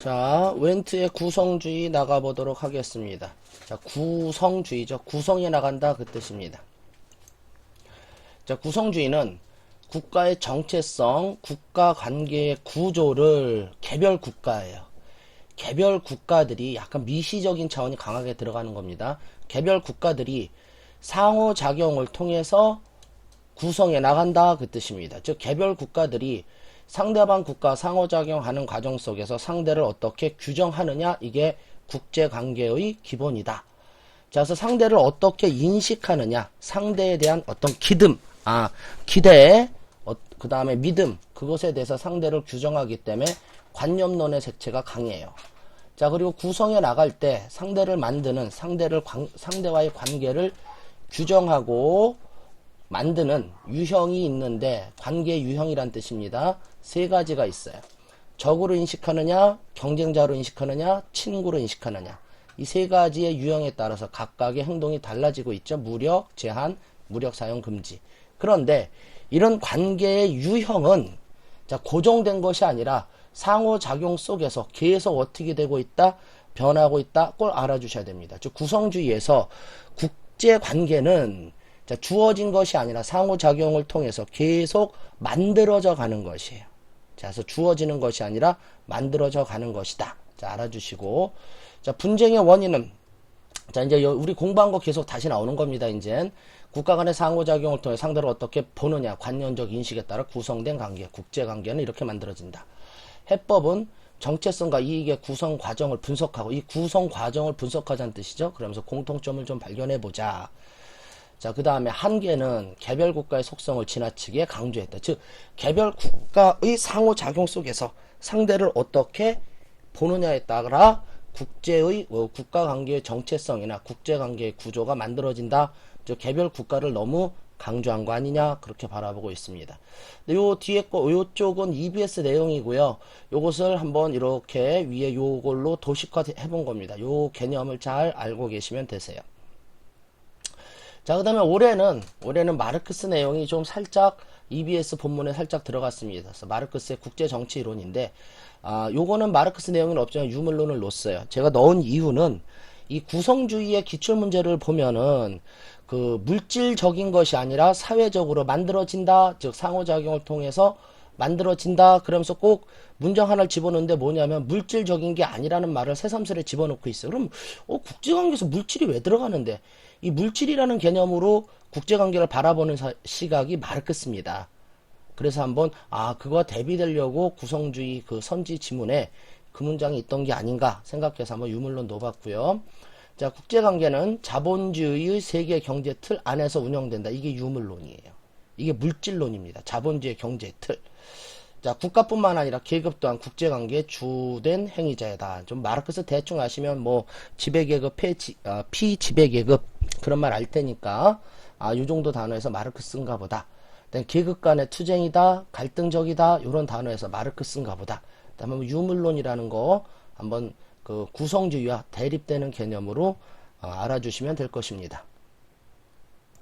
자, 웬트의 구성주의 나가보도록 하겠습니다. 자, 구성주의죠. 구성에 나간다 그 뜻입니다. 자, 구성주의는 국가의 정체성, 국가 관계의 구조를 개별 국가예요. 개별 국가들이 약간 미시적인 차원이 강하게 들어가는 겁니다. 개별 국가들이 상호작용을 통해서 구성해 나간다 그 뜻입니다. 즉 개별 국가들이 상대방 국가 상호작용하는 과정 속에서 상대를 어떻게 규정하느냐 이게 국제관계의 기본이다. 자, 그래서 상대를 어떻게 인식하느냐 상대에 대한 어떤 기듬, 아 기대, 어, 그 다음에 믿음 그것에 대해서 상대를 규정하기 때문에 관념론의 색채가 강해요. 자 그리고 구성해 나갈 때 상대를 만드는 상대를 관- 상대와의 관계를 규정하고 만드는 유형이 있는데 관계 유형이란 뜻입니다. 세 가지가 있어요. 적으로 인식하느냐, 경쟁자로 인식하느냐, 친구로 인식하느냐. 이 세 가지의 유형에 따라서 각각의 행동이 달라지고 있죠. 무력, 제한, 무력 사용 금지. 그런데 이런 관계의 유형은 자, 고정된 것이 아니라 상호작용 속에서 계속 어떻게 되고 있다, 변하고 있다, 꼭 알아주셔야 됩니다. 즉, 구성주의에서 국제 관계는 자, 주어진 것이 아니라 상호작용을 통해서 계속 만들어져 가는 것이에요. 자, 그래서 주어지는 것이 아니라 만들어져 가는 것이다. 자, 알아주시고. 자, 분쟁의 원인은 자, 이제 여- 우리 공부한 거 계속 다시 나오는 겁니다, 이제. 국가 간의 상호작용을 통해 상대를 어떻게 보느냐, 관념적 인식에 따라 구성된 관계, 국제관계는 이렇게 만들어진다. 해법은 정체성과 이익의 구성 과정을 분석하고, 이 구성 과정을 분석하자는 뜻이죠. 그러면서 공통점을 좀 발견해보자. 자, 그 다음에 한계는 개별 국가의 속성을 지나치게 강조했다. 즉, 개별 국가의 상호작용 속에서 상대를 어떻게 보느냐에 따라 국제의 어, 국가 관계의 정체성이나 국제 관계의 구조가 만들어진다. 즉 개별 국가를 너무 강조한 거 아니냐 그렇게 바라보고 있습니다. 요 뒤에 거 요쪽은 EBS 내용이고요. 요것을 한번 이렇게 위에 요걸로 도식화 해본 겁니다. 요 개념을 잘 알고 계시면 되세요. 자, 그 다음에 올해는, 올해는 마르크스 내용이 좀 살짝 EBS 본문에 살짝 들어갔습니다. 그래서 마르크스의 국제 정치 이론인데, 아, 요거는 마르크스 내용은 없지만 유물론을 넣었어요. 제가 넣은 이유는 이 구성주의의 기출 문제를 보면은 그 물질적인 것이 아니라 사회적으로 만들어진다. 즉, 상호작용을 통해서 만들어진다. 그러면서 꼭 문장 하나를 집어넣는데 뭐냐면 물질적인 게 아니라는 말을 새삼스레 집어넣고 있어요. 그럼 어, 국제관계에서 물질이 왜 들어가는데 이 물질이라는 개념으로 국제관계를 바라보는 사- 시각이 마르크스입니다. 그래서 한번 아 그거와 대비되려고 구성주의 그 선지 지문에 그 문장이 있던 게 아닌가 생각해서 한번 유물론 넣어봤고요. 자 국제관계는 자본주의의 세계 경제 틀 안에서 운영된다. 이게 유물론이에요. 이게 물질론입니다. 자본주의 경제 틀. 자, 국가뿐만 아니라 계급 또한 국제관계의 주된 행위자이다. 좀 마르크스 대충 아시면 뭐 지배계급, 폐지, 어, 피지배계급 그런 말 알 테니까 아, 요 정도 단어에서 마르크스인가 보다. 그다음 계급 간의 투쟁이다, 갈등적이다 이런 단어에서 마르크스인가 보다. 그다음에 뭐 유물론이라는 거 한번 그 구성주의와 대립되는 개념으로 어, 알아주시면 될 것입니다.